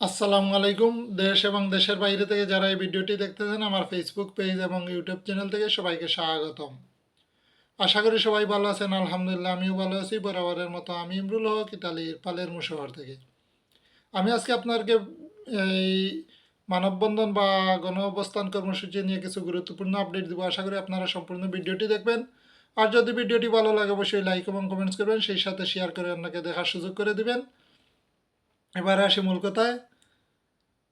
আসসালামু আলাইকুম, দেশ এবং দেশের বাইরে থেকে যারা এই ভিডিওটি দেখতেছেন, আমার ফেসবুক পেজ এবং ইউটিউব চ্যানেল থেকে সবাইকে স্বাগতম। আশা করি সবাই ভালো আছেন, আলহামদুলিল্লাহ আমিও ভালো আছি, বরাবরের মতো আমি ইমরুল হক, ইতালির পালের মুশহর থেকে। আমি আজকে আপনাকে এই মানববন্ধন বা গণ অবস্থান কর্মসূচি নিয়ে কিছু গুরুত্বপূর্ণ আপডেট দেবো। আশা করি আপনারা সম্পূর্ণ ভিডিওটি দেখবেন। আর যদি ভিডিওটি ভালো লাগে, অবশ্যই লাইক এবং কমেন্টস করবেন। সেই সাথে শেয়ার করে অন্যকে দেখার সুযোগ করে দিবেন। এবারে আসি মূল কথায়।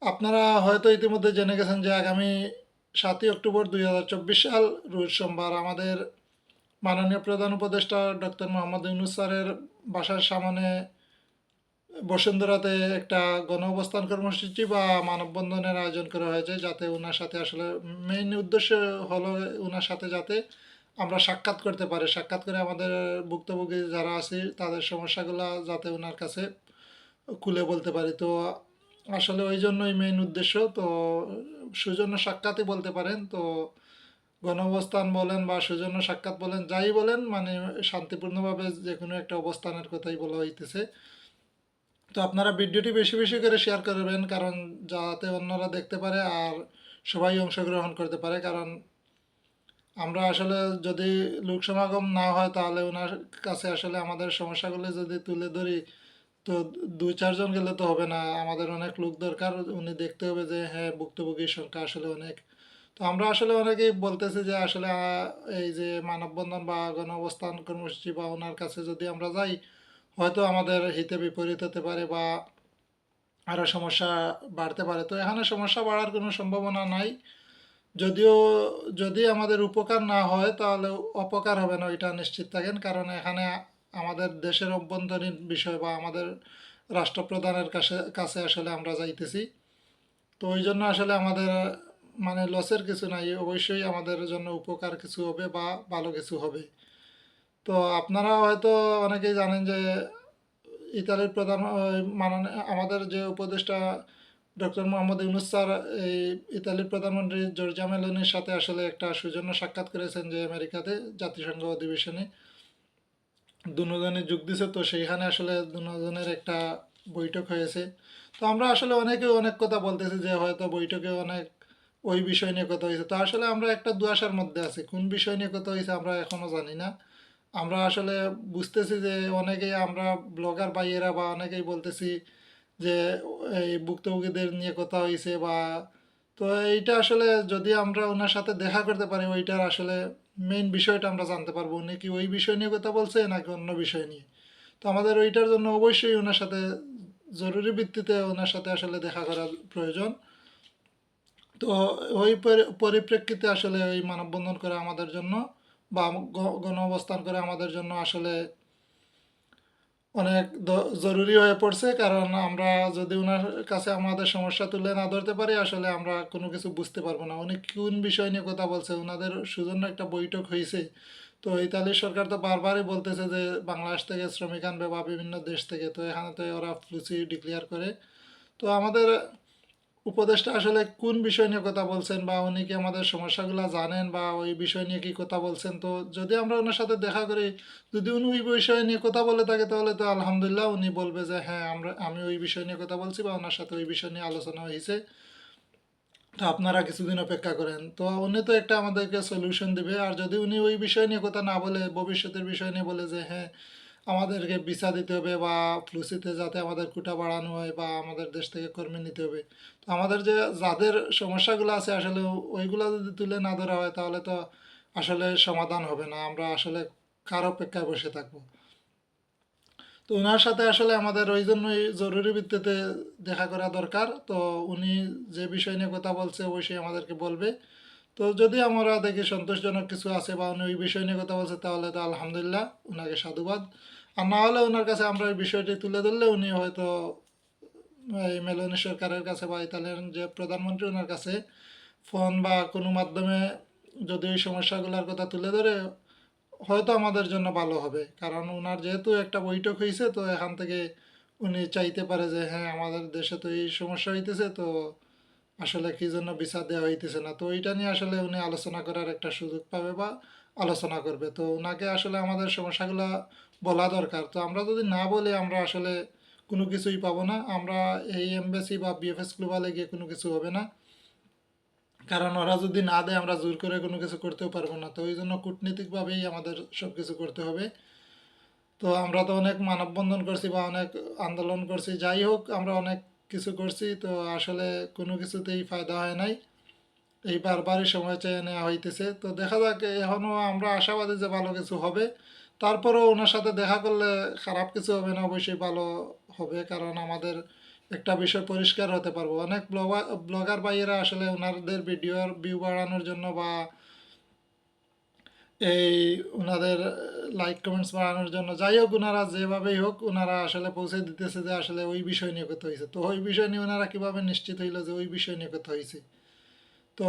আপনারা হয়তো ইতিমধ্যে জেনে গেছেন যে আগামী সাতই অক্টোবর দুই হাজার চব্বিশ সাল রোজ সোমবার আমাদের মাননীয় প্রধান উপদেষ্টা ডক্টর মোহাম্মদ ইউনুস স্যারের বাসার সামনে বসুন্ধরাতে একটা গণ অবস্থান কর্মসূচি বা মানববন্ধনের আয়োজন করা হয়েছে, যাতে ওনার সাথে আসলে মেইন উদ্দেশ্য হলো ওনার সাথে যাতে আমরা সাক্ষাৎ করতে পারি। সাক্ষাৎ করে আমাদের ভুক্তভোগী যারা আছে, তাদের সমস্যাগুলো যাতে ওনার কাছে খুলে বলতে পারি। তো আসলে ওই জন্যই মেইন উদ্দেশ্য। তো সুজন্য সাক্ষাৎই বলতে পারেন। তো গণঅবস্থান বলেন বা সুজন্য সাক্ষাৎ বলেন, যাই বলেন মানে শান্তিপূর্ণভাবে যে কোনো একটা অবস্থানের কথাই বলা হইতেছে। তো আপনারা ভিডিওটি বেশি বেশি করে শেয়ার করবেন, কারণ যাতে অন্যরা দেখতে পারে আর সবাই অংশগ্রহণ করতে পারে। কারণ আমরা আসলে যদি লোক সমাগম না হয়, তাহলে ওনার কাছে আসলে আমাদের সমস্যাগুলো যদি তুলে ধরি তো দুই চারজন গেলে তো হবে না, আমাদের অনেক লোক দরকার, উনি দেখতে হবে যে হ্যাঁ ভুক্তভোগীর সংখ্যা আসলে অনেক। তো আমরা আসলে অনেকেই বলতেছি যে আসলে এই যে মানববন্ধন বা গণ অবস্থান কর্মসূচি বা ওনার কাছে যদি আমরা যাই, হয়তো আমাদের হিতে বিপরীত হতে পারে বা আরও সমস্যা বাড়তে পারে। তো এখানে সমস্যা বাড়ার কোনো সম্ভাবনা নাই। যদিও, যদি আমাদের উপকার না হয়, তাহলে অপকার হবে না, এটা নিশ্চিত থাকেন। কারণ এখানে আমাদের দেশের অভ্যন্তরীণ বিষয় বা আমাদের রাষ্ট্রপ্রধানের কাছে কাছে আসলে আমরা যাইতেছি। তো ওই জন্য আসলে আমাদের মানে লসের কিছু নাই, অবশ্যই আমাদের জন্য উপকার কিছু হবে বা ভালো কিছু হবে। তো আপনারা হয়তো অনেকেই জানেন যে ইতালির প্রধান মাননীয়, আমাদের যে উপদেষ্টা ডক্টর মোহাম্মদ ইউনুস স্যার, এই ইতালির প্রধানমন্ত্রী জর্জিয়া মেলোনির সাথে আসলে একটা সৌজন্য সাক্ষাৎ করেছেন যে আমেরিকাতে জাতিসংঘ অধিবেশনে। দুজনে যোগ দিছে, তো সেইখানে আসলে দুজনের একটা বৈঠক হয়েছে। তো আমরা আসলে অনেকে অনেক কথা বলতেছি যে হয়তো বৈঠকে অনেক ওই বিষয় নিয়ে কথা হয়েছে। তো আসলে আমরা একটা দুয়াশার মধ্যে আছি, কোন বিষয় নিয়ে কথা হয়েছে আমরা এখনও জানি না। আমরা আসলে বুঝতেছি যে অনেকেই আমরা ব্লগার ভাইয়েরা বা অনেকেই বলতেছি যে এই ভুক্তভোগীদের নিয়ে কথা হয়েছে বা, তো এইটা আসলে যদি আমরা ওনার সাথে দেখা করতে পারি, ওইটার আসলে মেইন বিষয়টা আমরা জানতে পারব উনি কি ওই বিষয় নিয়ে কথা বলছে নাকি অন্য বিষয় নিয়ে। তো আমাদের ওইটার জন্য অবশ্যই ওনার সাথে জরুরি ভিত্তিতে ওনার সাথে আসলে দেখা করার প্রয়োজন। তো ওই পরি- পরিপ্রেক্ষিতে আসলে ওই মানববন্ধন করে আমাদের জন্য বা গণ অবস্থান করে আমাদের জন্য আসলে অনেক জরুরি হয়ে পড়ছে, কারণ আমরা যদি ওনার কাছে আমাদের সমস্যা তুলে না ধরতে পারি, আসলে আমরা কোনো কিছু বুঝতে পারব না। উনি কোন বিষয় নিয়ে কথা বলছে ওনাদের সুজন্য একটা বৈঠক হয়েছে। তো ইতালির সরকার তো বারবারই বলতেছে যে, বাংলাদেশ থেকে শ্রমিক আনবে বা বিভিন্ন দেশ থেকে, তো এখানে তো ওরা ফ্লুসি ডিক্লেয়ার করে। তো আমাদের উপদেষ্টা আসলে কোন বিষয় নিয়ে কথা বলছেন বা উনি কি আমাদের সমস্যাগুলো জানেন বা ওই বিষয় নিয়ে কি কথা বলছেন? তো যদি আমরা ওনার সাথে দেখা করি, যদি উনি ওই বিষয় নিয়ে কথা বলে থাকে, তাহলে তো আলহামদুলিল্লাহ উনি বলবে যে হ্যাঁ আমরা, আমি ওই বিষয় নিয়ে কথা বলছি বা ওনার সাথে ওই বিষয় নিয়ে আলোচনা হয়েছে তো আপনারা কিছুদিন অপেক্ষা করেন। তো উনি তো একটা আমাদেরকে সলিউশন দিবে। আর যদি উনি ওই বিষয় নিয়ে কথা না বলে, ভবিষ্যতের বিষয় নিয়ে বলে যে হ্যাঁ আমাদেরকে ভিসা দিতে হবে বা ফ্লুসিতে যাতে আমাদের কোটা বাড়ানো হয় বা আমাদের দেশ থেকে কর্মী নিতে হবে। তো আমাদের যে যাদের সমস্যাগুলো আছে আসলে ওইগুলো যদি তুলে না ধরা হয় তাহলে তো আসলে সমাধান হবে না, আমরা আসলে কার অপেক্ষায় বসে থাকব? তো ওনার সাথে আসলে আমাদের ওই জন্যই জরুরি ভিত্তিতে দেখা করা দরকার। তো উনি যে বিষয় নিয়ে কথা বলছে অবশ্যই আমাদেরকে বলবে। তো যদি আমরা দেখি সন্তোষজনক কিছু আছে বা উনি ওই বিষয় নিয়ে কথা বলছে, তাহলে তো আলহামদুলিল্লাহ ওনাকে সাধুবাদ। আর না হলে ওনার কাছে আমরা এই বিষয়টি তুলে ধরলে উনি হয়তো এই মেলোনি সরকারের কাছে বা ইতালিয়ান যে প্রধানমন্ত্রী ওনার কাছে ফোন বা কোনো মাধ্যমে যদি ওই সমস্যাগুলোর কথা তুলে ধরে, হয়তো আমাদের জন্য ভালো হবে। কারণ ওনার যেহেতু একটা বৈঠক হয়েছে তো এখান থেকে উনি চাইতে পারে যে হ্যাঁ আমাদের দেশে তো এই সমস্যা হইতেছে, তো আসলে কি জন্য বিচার দেওয়া হইতেছে না? তো এটা নিয়ে আসলে উনি আলোচনা করার একটা সুযোগ পাবে বা আলোচনা করবে। তো ওনাকে আসলে আমাদের সমস্যাগুলো বলা দরকার। তো আমরা যদি না বলি, আমরা আসলে কোনো কিছুই পাবো না। আমরা এই এমবেসি বা বিএফএস গ্লোবালে গিয়ে কোনো কিছু হবে না। কারণ ওরা যদি না দেয়, আমরা জোর করে কোনো কিছু করতেও পারব না। তো ওই জন্য কূটনীতিকভাবেই আমাদের সব কিছু করতে হবে। তো আমরা তো অনেক মানববন্ধন করছি বা অনেক আন্দোলন করছি। যাই হোক, আমরা অনেক কিছু করছি, তো আসলে কোনো কিছুতেই ফায়দা হয় নাই। এই বারবারই সময় চেয়ে নেওয়া হইতেছে। তো দেখা যাক এখনও আমরা আশাবাদী যে ভালো কিছু হবে। তারপরেও ওনার সাথে দেখা করলে খারাপ কিছু হবে না, অবশ্যই ভালো হবে, কারণ আমাদের একটা বিষয় পরিষ্কার হতে পারব। অনেক ব্লগার ব্লগার ভাইয়েরা আসলে ওনাদের ভিডিওর ভিউ বাড়ানোর জন্য বা এই ওনাদের লাইক কমেন্টস বাড়ানোর জন্য। যাই হোক ওনারা যেভাবেই হোক ওনারা আসলে পৌঁছে দিতেছে যে আসলে ওই বিষয় নিয়ে কথা হয়েছে তো ওই বিষয় নিয়ে ওনারা কীভাবে নিশ্চিত হইল যে ওই বিষয় নিয়ে কথা হয়েছে তো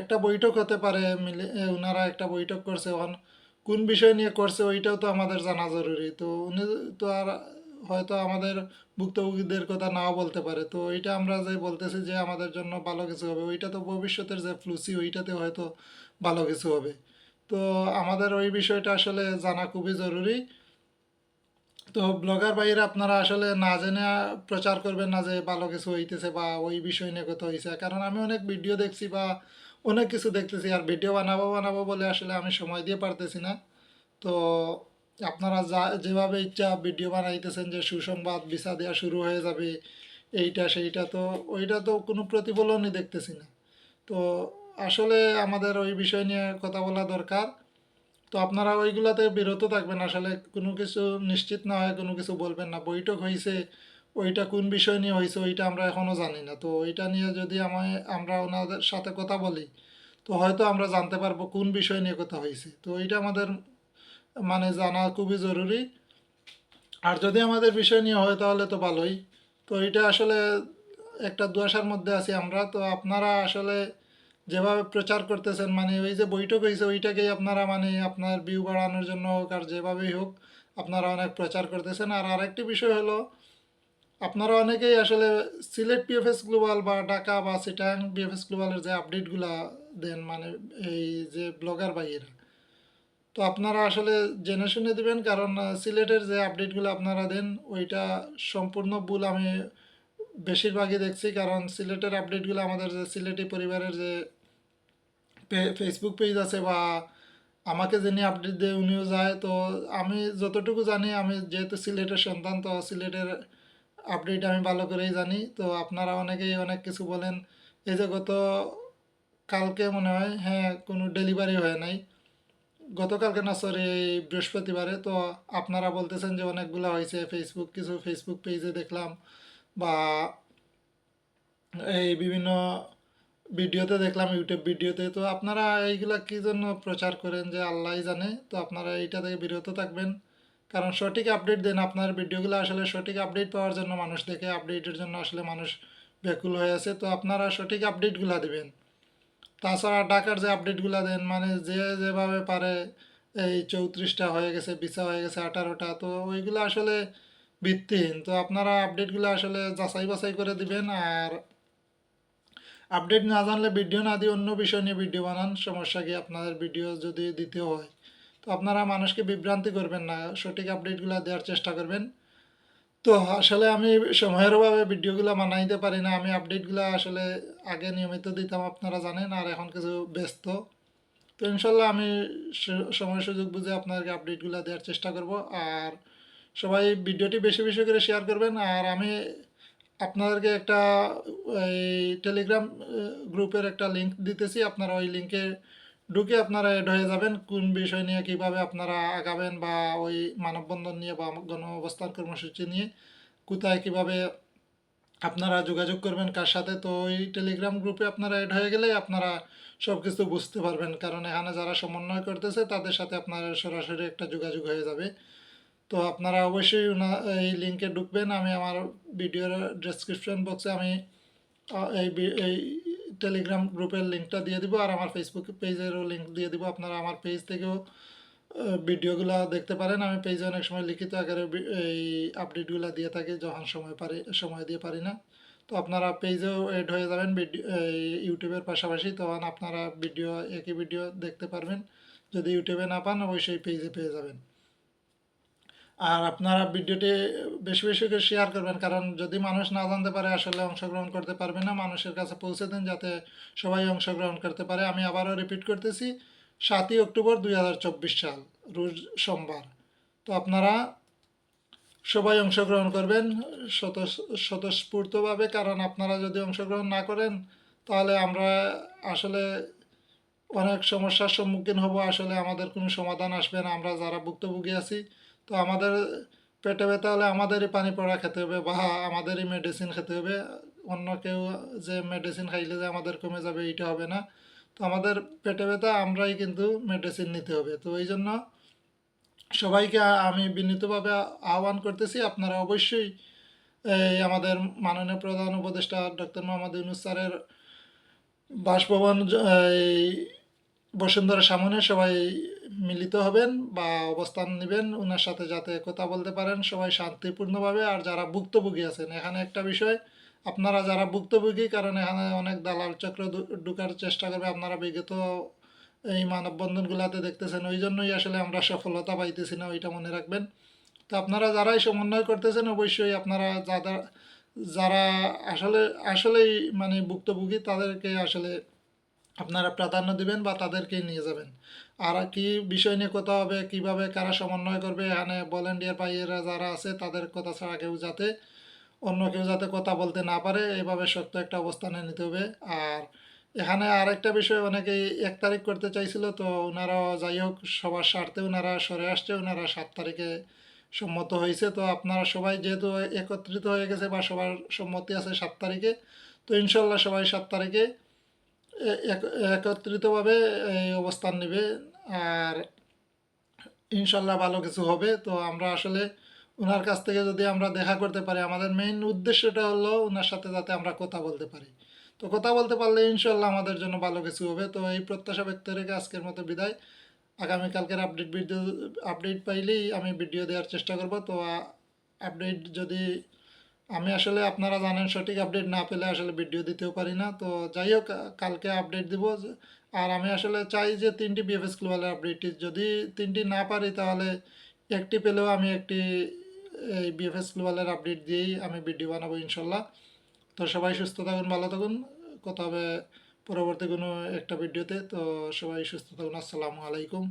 একটা বৈঠক হতে পারে, মিলে ওনারা একটা বৈঠক করছে এখন কোন বিষয় নিয়ে করছে, ওইটাও তো আমাদের জানা জরুরি। তো উনি তো আর হয়তো আমাদের ভুক্তভোগীদের কথা নাও বলতে পারে। তো ওইটা আমরা যে বলতেছি যে আমাদের জন্য ভালো কিছু হবে, ওইটা তো ভবিষ্যতের যে ফ্লুসি ওইটাতে হয়তো ভালো কিছু হবে। তো আমাদের ওই বিষয়টা আসলে জানা খুবই জরুরি। তো ব্লগার ভাইয়েরা আপনারা আসলে না জেনে প্রচার করবেন না যে ভালো কিছু হইতেছে বা ওই বিষয় নিয়ে কথা হয়েছে কারণ আমি অনেক ভিডিও দেখছি বা অনেক কিছু দেখতেছি আর ভিডিও বানাবো বানাবো বলে আসলে আমি সময় দিয়ে পারতেছি না। তো আপনারা যা, যেভাবে ইচ্ছা ভিডিও বানাইতেছেন যে সুসংবাদ ভিসা দেওয়া শুরু হয়ে যাবে, এইটা, সেইটা, তো ওইটা তো কোনো প্রতিফলনই দেখতেছি না। তো আসলে আমাদের ওই বিষয় নিয়ে কথা বলা দরকার। তো আপনারা ওইগুলাতে বিরত থাকবেন, আসলে কোনো কিছু নিশ্চিত না হয়, কোনো কিছু বলবেন না। বৈঠক হয়েছে ওইটা কোন বিষয় নিয়ে হয়েছে ওইটা আমরা এখনও জানি না। তো ওইটা নিয়ে যদি আমায়, আমরা ওনাদের সাথে কথা বলি, তো হয়তো আমরা জানতে পারব কোন বিষয় নিয়ে কথা হয়েছে তো এইটা আমাদের মানে জানা খুবই জরুরি। আর যদি আমাদের বিষয় নিয়ে হয় তাহলে তো ভালোই। তো এটা আসলে একটা দুয়াশার মধ্যে আছি আমরা। তো আপনারা আসলে যেভাবে প্রচার করতেছেন মানে ওই যে বৈঠক হয়েছে, ওইটাকেই আপনারা মানে আপনার ভিউ বাড়ানোর জন্য হোক আর যেভাবেই হোক, আপনারা অনেক প্রচার করতেছেন। আর আরেকটি বিষয় হলো, আপনারা অনেকেই আসলে সিলেট পিএফএস গ্লোবাল বা ঢাকা বা সিটাং বিএফএস গ্লোবালের যে আপডেটগুলো দেন মানে এই যে ব্লগার ভাইয়েরা, তো আপনারা আসলে জেনে শুনে দিবেন। কারণ সিলেটের যে আপডেটগুলো আপনারা দেন, ওইটা সম্পূর্ণ ভুল। আমি বেশিরভাগই দেখছি, কারণ সিলেটের আপডেটগুলো আমাদের যে সিলেটি পরিবারের যে ফেসবুক পেজ আছে বা আমাকে যিনি আপডেট দিয়ে উনিও যায়। তো আমি যতটুকু জানি, আমি যেহেতু সিলেটের সন্তান, তো সিলেটের আপডেট আমি ভালো করেই জানি। তো আপনারা অনেকেই অনেক কিছু বলেন। এই যে গত কালকে মনে হয় হ্যাঁ কোনো ডেলিভারি হয় নাই। গতকালকে না সরি এই বৃহস্পতিবারে। তো আপনারা বলতেছেন যে অনেকগুলো হয়েছে ফেসবুক কিছু ফেসবুক পেজে দেখলাম। বা এই বিভিন্ন ভিডিওতে দেখলাম ইউটিউব ভিডিওতে, তো আপনারা এইগুলা কী জন্য প্রচার করেন যে আল্লাহই জানে? তো আপনারা এইটা থেকে বিরত থাকবেন। কারণ সঠিক আপডেট দেন আপনার ভিডিওগুলো আসলে সঠিক আপডেট পাওয়ার জন্য, মানুষ দেখে আপডেটের জন্য আসলে মানুষ ব্যাকুল হয়ে আছে। তো আপনারা সঠিক আপডেটগুলো দেবেন। তাছাড়া ঢাকার যে আপডেটগুলো দেন মানে যে যেভাবে পারে, এই চৌত্রিশটা হয়ে গেছে, বিছা হয়ে গেছে, আঠারোটা, তো ওইগুলো আসলে ভিত্তিহীন। তো আপনারা আপডেটগুলো আসলে যাচাই বাছাই করে দিবেন আর আপডেট না জানলে ভিডিও না দিয়ে অন্য বিষয় নিয়ে ভিডিও বানান, সমস্যা কি? আপনাদের ভিডিও যদি দিতে হয়, তো আপনারা মানুষকে বিভ্রান্তি করবেন না, সঠিক আপডেটগুলো দেওয়ার চেষ্টা করবেন। তো আসলে আমি সময়ের অভাবে ভিডিওগুলো বানাইতে পারি না, আমি আপডেটগুলো আসলে আগে নিয়মিত দিতাম, আপনারা জানেন, আর এখন কিছু ব্যস্ত। তো ইনশাল্লাহ আমি সময় সুযোগ বুঝে আপনাদেরকে আপডেটগুলো দেওয়ার চেষ্টা করব, আর সবাই ভিডিওটি বেশি বেশি করে শেয়ার করবেন। আর আমি আপনাদেরকে একটা, এই টেলিগ্রাম গ্রুপের একটা লিংক দিতেছি। আপনারা ওই লিঙ্কে ঢুকে আপনারা এড হয়ে যাবেন। কোন বিষয় নিয়ে কীভাবে আপনারা আগাবেন বা ওই মানববন্ধন নিয়ে বা গণ অবস্থান কর্মসূচি নিয়ে কোথায় কীভাবে আপনারা যোগাযোগ করবেন, কার সাথে, তো ওই টেলিগ্রাম গ্রুপে আপনারা এড হয়ে গেলে আপনারা সব কিছু বুঝতে পারবেন। কারণ এখানে যারা সমন্বয় করতেছে, তাদের সাথে আপনার সরাসরি একটা যোগাযোগ হয়ে যাবে। তো আপনারা অবশ্যই এই লিঙ্কে ঢুকবেন, আমি আমার ভিডিওর ডেসক্রিপশন বক্সে আমি এই এই টেলিগ্রাম গ্রুপের লিঙ্কটা দিয়ে দিব, আর আমার ফেসবুক পেজেরও লিঙ্ক দিয়ে দিব। আপনারা আমার পেজ থেকেও ভিডিওগুলো দেখতে পারেন। আমি পেজে অনেক সময় লিখিত আকারে এই আপডেটগুলো দিয়ে থাকি, যখন সময় পারি, সময় দিয়ে পারি না। তো আপনারা পেজেও এড হয়ে যাবেন ভিডিও ইউটিউবের পাশাপাশি, তখন আপনারা ভিডিও, একই ভিডিও দেখতে পারবেন। যদি ইউটিউবে না পান, অবশ্যই পেজে পেয়ে যাবেন। আর আপনারা ভিডিওটি বেশি বেশি করে শেয়ার করবেন, কারণ যদি মানুষ না জানতে পারে আসলে অংশগ্রহণ করতে পারবে না, মানুষের কাছে পৌঁছে দিন যাতে সবাই অংশগ্রহণ করতে পারে। আমি আবারও রিপিট করতেছি, সাতই অক্টোবর দুই হাজার চব্বিশ সাল, রোজ সোমবার। তো আপনারা সবাই অংশগ্রহণ করবেন স্বতঃ- স্বতঃস্ফূর্তভাবে, কারণ আপনারা যদি অংশগ্রহণ না করেন, তাহলে আমরা আসলে অনেক সমস্যার সম্মুখীন হব। আসলে আমাদের কোনো সমাধান আসবে না। আমরা যারা ভুক্তভোগী আছি তো আমাদের পেটে ব্যথা হলে আমাদেরই পানি পড়া খেতে হবে বা আমাদেরই মেডিসিন খেতে হবে। অন্য কেউ যে মেডিসিন খাইলে যে আমাদের কমে যাবে, এইটা হবে না। তো আমাদের পেটে ব্যথা, আমরাই কিন্তু মেডিসিন নিতে হবে। তো এই জন্য সবাইকে আমি বিনীতভাবে আহ্বান করতেছি, আপনারা অবশ্যই এই আমাদের মাননীয় প্রধান উপদেষ্টা ডক্টর মোহাম্মদ ইউনুস স্যারের বাসভবন, এই বসুন্ধরা সামনে সবাই মিলিত হবেন বা অবস্থান নেবেন ওনার সাথে যাতে কথা বলতে পারেন, সবাই শান্তিপূর্ণভাবে। আর যারা ভুক্তভোগী আছেন, এখানে একটা বিষয়, আপনারা যারা ভুক্তভোগী, কারণ এখানে অনেক দালাল চক্র ঢুকার চেষ্টা করবে, আপনারা বিগত এই মানববন্ধনগুলোতে দেখতেছেন, ওই জন্যই আসলে আমরা সফলতা পাইতেছি না, ওইটা মনে রাখবেন। তো আপনারা যারাই সমন্বয় করতেছেন, অবশ্যই আপনারা যারা যারা আসলে, আসলেই মানে ভুক্তভোগী, তাদেরকে আসলে আপনারা প্রাধান্য দিবেন বা তাদেরকেই নিয়ে যাবেন। আর কি বিষয় নিয়ে কথা হবে, কীভাবে কারা সমন্বয় করবে, এখানে ভলেন্টিয়ার ভাইয়েরা যারা আছে তাদের কথা ছাড়া কেউ যাতে অন্য কেউ যাতে কথা বলতে না পারে, এভাবে শক্ত একটা অবস্থানে নিতে হবে। আর এখানে আরেকটা বিষয়, অনেকেই এক তারিখ করতে চাইছিল, তো ওনারা যাই হোক, সবার স্বার্থে ওনারা সরে আসছে, ওনারা সাত তারিখে সম্মত হয়েছে। তো আপনারা সবাই যেহেতু একত্রিত হয়ে গেছে বা সবার সম্মতি আছে সাত তারিখে, তো ইনশাল্লাহ সবাই সাত তারিখে এক- একত্রিতভাবে এই অবস্থান নেবে। আর ইনশাল্লাহ ভালো কিছু হবে। তো আমরা আসলে ওনার কাছ থেকে যদি আমরা দেখা করতে পারি, আমাদের মেইন উদ্দেশ্যটা হলো ওনার সাথে যাতে আমরা কথা বলতে পারি। তো কথা বলতে পারলে ইনশাল্লাহ আমাদের জন্য ভালো কিছু হবে। তো এই প্রত্যাশা ব্যক্ত রেখে আজকের মতো বিদায়। আগামীকালকের আপডেট ভিডিও আপডেট পাইলেই আমি ভিডিও দেওয়ার চেষ্টা করব। তো আপডেট যদি আমি আসলে আপনারা জানেন সঠিক আপডেট না পেলে আসলে ভিডিও দিতেও পারি না। তো যাই হোক কালকে আপডেট দিব। আর আমি আসলে চাই যে, তিনটি বিএফএস গ্লোবালের আপডেট যদি তিনটি না পারি তাহলে একটি পেলেও আমি একটি, এই বিএফএস গ্লোবালের আপডেট দিয়েই আমি ভিডিও বানাবো ইনশাল্লাহ। তো সবাই সুস্থ থাকুন, ভালো থাকুন। কথা হবে পরবর্তী কোনো একটা ভিডিওতে তো সবাই সুস্থ থাকুন। আসসালামু আলাইকুম।